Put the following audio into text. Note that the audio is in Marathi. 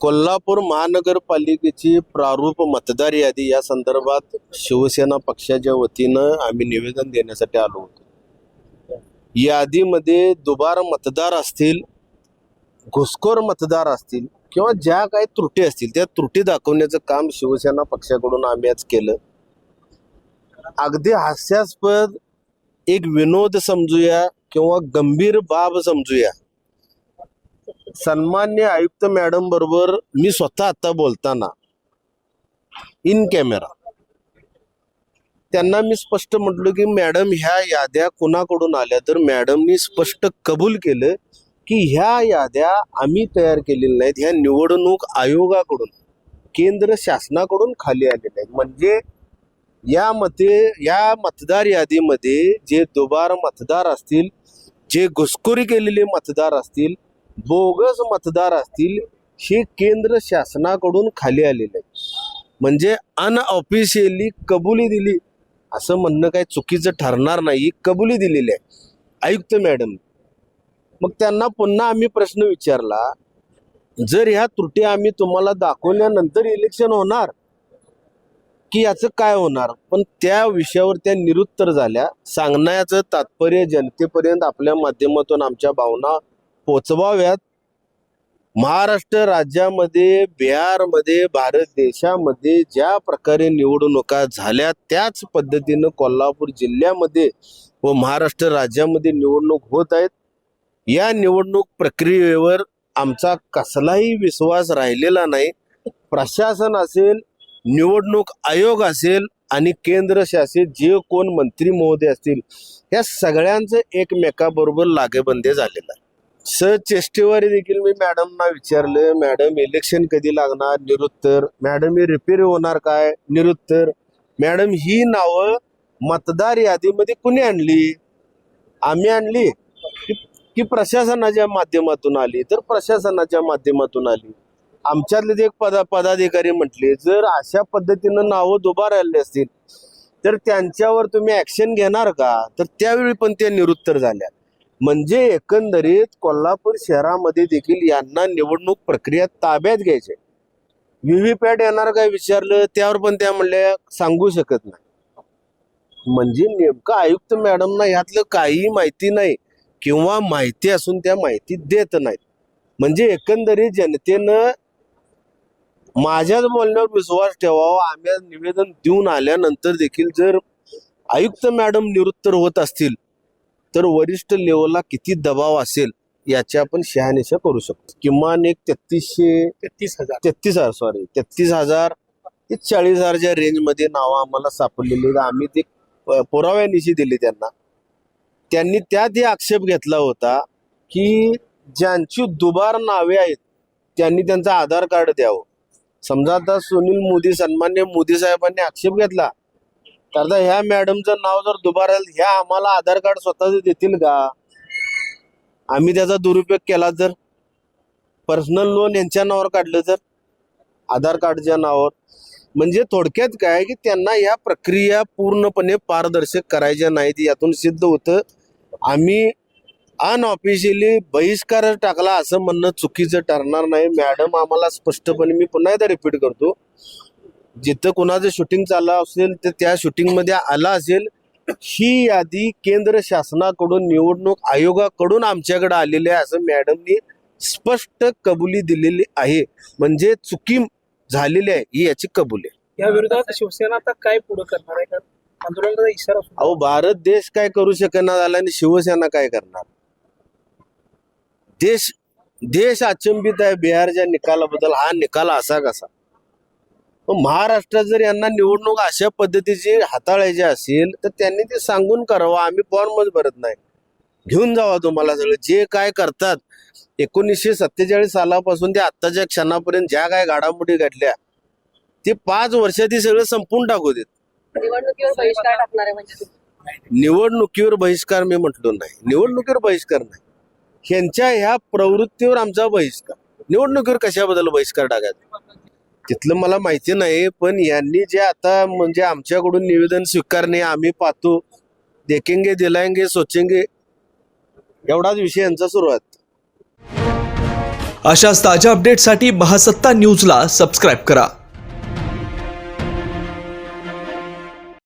कोल्हापूर महानगरपालिकेची प्रारूप मतदार यादी या संदर्भात शिवसेना पक्षाच्या वतीनं आम्ही निवेदन देण्यासाठी आलो होतो. यादीमध्ये दुबार मतदार असतील घुसखोर मतदार असतील किंवा ज्या काही त्रुटी असतील त्या त्रुटी दाखवण्याचं काम शिवसेना पक्षाकडून आम्ही आज केलं. अगदी हास्यास्पद एक विनोद समजूया किंवा गंभीर बाब समजूया. सन्मान्य आयुक्त मॅडम बरोबर मी स्वतः आता बोलताना इन कॅमेरा. त्यांना मी स्पष्ट म्हटलो की मॅडम ह्या याद्या कुणाकडून आल्या? तर मॅडमनी स्पष्ट कबूल केलं की ह्या याद्या आम्ही तयार केलेल्या नाहीत. ह्या निवडणूक आयोगाकडून केंद्र शासनाकडून खाली आलेल्या आहेत म्हणजे यामध्ये या मतदार यादीमध्ये जे दुबार मतदार असतील जे घुसखोरी केलेले मतदार असतील बोगस मतदार असतील हे केंद्र शासनाकडून खाली आलेलं आहे. म्हणजे अनऑफिशियली कबुली दिली. असं म्हणणं काही चुकीचं ठरणार नाही. कबुली दिलेली आहे. आयुक्त मॅडम मग त्यांना पुन्हा आम्ही प्रश्न विचारला जर ह्या त्रुटी आम्ही तुम्हाला दाखवल्यानंतर इलेक्शन होणार की याचं काय होणार? पण त्या विषयावर त्या निरुत्तर झाल्या. सांगण्याचं तात्पर्य जनतेपर्यंत आपल्या माध्यमातून आमच्या भावना पोचवाव्यात. महाराष्ट्र राज्यामध्ये बिहारमध्ये भारत देशामध्ये ज्या प्रकारे निवडणुका झाल्या त्याच पद्धतीनं कोल्हापूर जिल्ह्यामध्ये व महाराष्ट्र राज्यामध्ये निवडणूक होत आहेत. या निवडणूक प्रक्रियेवर आमचा कसलाही विश्वास राहिलेला नाही. प्रशासन असेल निवडणूक आयोग असेल आणि केंद्र शासित जे कोण मंत्री महोदय असतील या सगळ्यांचं एकमेकाबरोबर लागेबंदे झालेलं आहे. सचेष्टेवर देखील मी मॅडमना विचारलं. मॅडम इलेक्शन कधी लागणार? निरुत्तर. मॅडम हे रिपेअर होणार काय? निरुत्तर. मॅडम ही नावं मतदार यादीमध्ये कुणी आणली? आम्ही आणली. की- प्रशासनाच्या माध्यमातून आली. तर प्रशासनाच्या माध्यमातून आली. आमच्यातले ते एक पदा पदाधिकारी म्हटले जर अशा पद्धतीनं नावं दुबार आले असतील तर त्यांच्यावर तुम्ही ऍक्शन घेणार का? तर त्यावेळी पण त्या निरुत्तर झाल्या म्हणजे एकंदरीत कोल्हापूर शहरामध्ये देखील यांना निवडणूक प्रक्रिया ताब्यात घ्यायचे व्हीव्हीपॅट येणार काय विचारलं? त्यावर पण त्या म्हणल्या सांगू शकत नाही. म्हणजे नेमकं आयुक्त मॅडमना यातलं काही माहिती नाही किंवा माहिती असून त्या माहिती देत नाहीत. म्हणजे एकंदरीत जनतेनं माझ्याच बोलण्यावर विश्वास ठेवावा आम्ही निवेदन देऊन आल्यानंतर देखील जर आयुक्त मॅडम निवृत्तर होत असतील तर वरिष्ठ लेवलला किती दबाव असेल याची आपण शहानिशा करू शकतो. किमान एक तेहतीसशे तेहतीस हजार. तेहतीस हजार सॉरी तेहतीस हजार ते चाळीस हजारच्या रेंजमध्ये नावं आम्हाला सापडलेली. आम्ही ते पुराव्यानिशी दिली त्यांना. त्यांनी त्यात हे आक्षेप घेतला होता की ज्यांची दुबार नावे आहेत त्यांनी त्यांचं आधार कार्ड द्यावं. समजा आता सुनील मोदी सन्मान्य मोदी साहेबांनी आक्षेप घेतला. तर ह्या मॅडमचं नाव जर दुबार ह्या आम्हाला आधार कार्ड स्वतःच देतील का? आम्ही त्याचा दुरुपयोग केला जर. पर्सनल लोन यांच्या नावावर काढलं तर आधार कार्डच्या नावावर. म्हणजे थोडक्यात काय की त्यांना या प्रक्रिया पूर्णपणे पारदर्शक करायच्या नाहीत यातून सिद्ध होतं. आम्ही अनऑफिशियली बहिष्कार टाकला असं म्हणणं चुकीचं ठरणार नाही. मॅडम आम्हाला स्पष्टपणे मी पुन्हा एकदा रिपीट करतो. जिथं कुणाचं शूटिंग चाललं असेल तर त्या शूटिंगमध्ये आला असेल ही यादी केंद्र शासनाकडून निवडणूक आयोगाकडून आमच्याकडे आलेली आहे असं मॅडमनी स्पष्ट कबुली दिलेली आहे. म्हणजे चुकी झालेली आहे ही याची कबुली आहे. या विरोधात शिवसेना आता काय पुढे करणार आहे? का आंदोलनाचा इशारा सुद्धा अहो भारत देश काय करू शकणार झाला आणि शिवसेना काय करणार? देश देश अचंबित आहे बिहारच्या निकालाबद्दल हा निकाल असा कसा? महाराष्ट्रात जर यांना निवडणूक अशा पद्धतीची हाताळायची असेल तर त्यांनी ते सांगून करावं. आम्ही फॉर्मच भरत नाही. घेऊन जावा तुम्हाला सगळं. जे काय करतात एकोणीसशे सत्तेचाळीस सालापासून ते आत्ताच्या क्षणापर्यंत ज्या काय घडामोडी घडल्या ते पाच वर्षात सगळं संपून टाकू देत. म्हणजे. निवडणुकीवर बहिष्कार मी म्हटलो नाही. निवडणुकीवर बहिष्कार नाही. ह्यांच्या ह्या प्रवृत्तीवर आमचा बहिष्कार. निवडणुकीवर कशाबद्दल बहिष्कार टाकायचा? तिथलं मला माहिती नाही पण यांनी जे आता म्हणजे आमच्याकडून निवेदन स्वीकारणे आम्ही पाहतो देखेंगे दिलायंगे सोचेंगे एवढाच विषय यांचा सुरुवात. अशाच ताज्या अपडेटसाठी महासत्ता न्यूजला सबस्क्राईब करा.